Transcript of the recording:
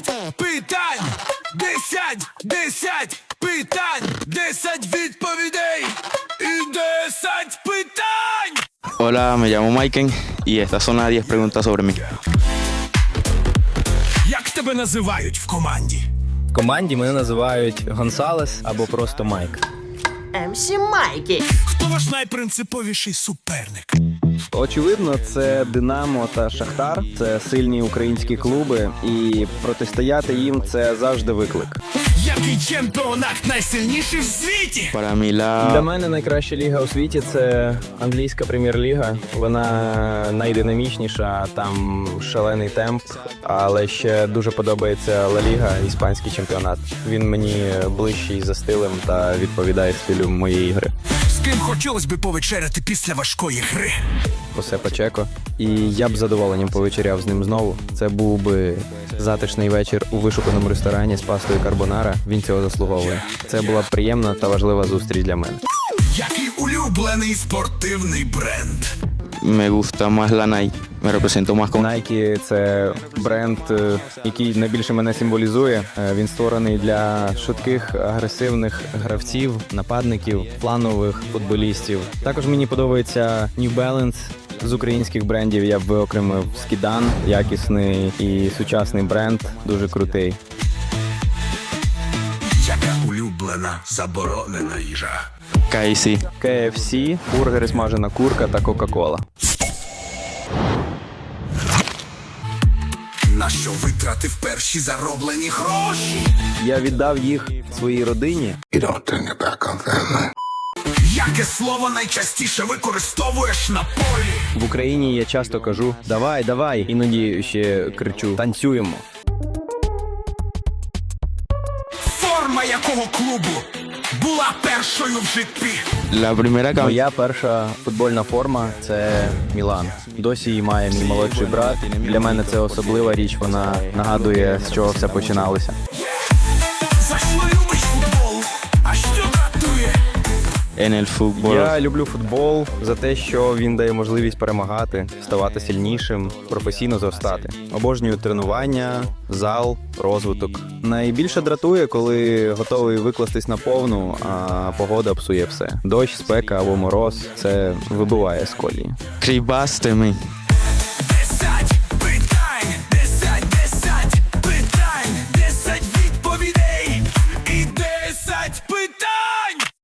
десять питань, десять, десять питань, десять відповідей і десять питань. Hola, me llamo Maiken y estas son las 10 preguntas sobre mí. Як тебе називають в команді? В команді мене називають Гонсалес або просто Майк. МС Майки. Хто ваш найпринциповіший суперник? Очевидно, це Динамо та Шахтар. Це сильні українські клуби, і протистояти їм це завжди виклик. Який чемпіонат найсильніший в світі? Mí Для мене найкраща ліга у світі це англійська прем'єр-ліга. Вона найдинамічніша, там шалений темп, але ще дуже подобається Ла Ліга, іспанський чемпіонат. Він мені ближчий за стилем та відповідає стилю моєї гри. Ким хотілося би повечеряти після важкої гри? Хосе Пачеко. І я б з задоволенням повечеряв з ним знову. Це був би затишний вечір у вишуканому ресторані з пастою карбонара. Він цього заслуговує. Це була б приємна та важлива зустріч для мене. Який улюблений спортивний бренд? me gusta más la Nike. Nike – це бренд, е, який найбільше мене символізує. Е, Він створений для швидких, агресивних гравців, нападників, планових футболістів. Також мені подобається New Balance. З українських брендів я б виокремив Skidan, якісний і сучасний бренд, дуже крутий. Яка улюблена заборонена їжа? KC. KFC, бургери, смажена курка та Кока-Кола. На що витратив перші зароблені гроші? Я віддав їх своїй родині. Яке слово найчастіше використовуєш на полі? В Україні я часто кажу Давай, давай. Іноді ще кричу Танцюємо. Форма якого клубу була першою в житті? Для camiseta. Моя перша футбольна форма це Мілан. Досі її має мій молодший брат. Для мене це особлива річ. Вона нагадує, з чого все починалося. En el fútbol. Я люблю футбол за те, що він дає можливість перемагати, ставати сильнішим, професійно зростати. Обожнюю тренування, зал, розвиток. Найбільше дратує, коли готовий викластись на повну, а погода псує все. Дощ, спека або мороз це вибиває з колії. Крібастими.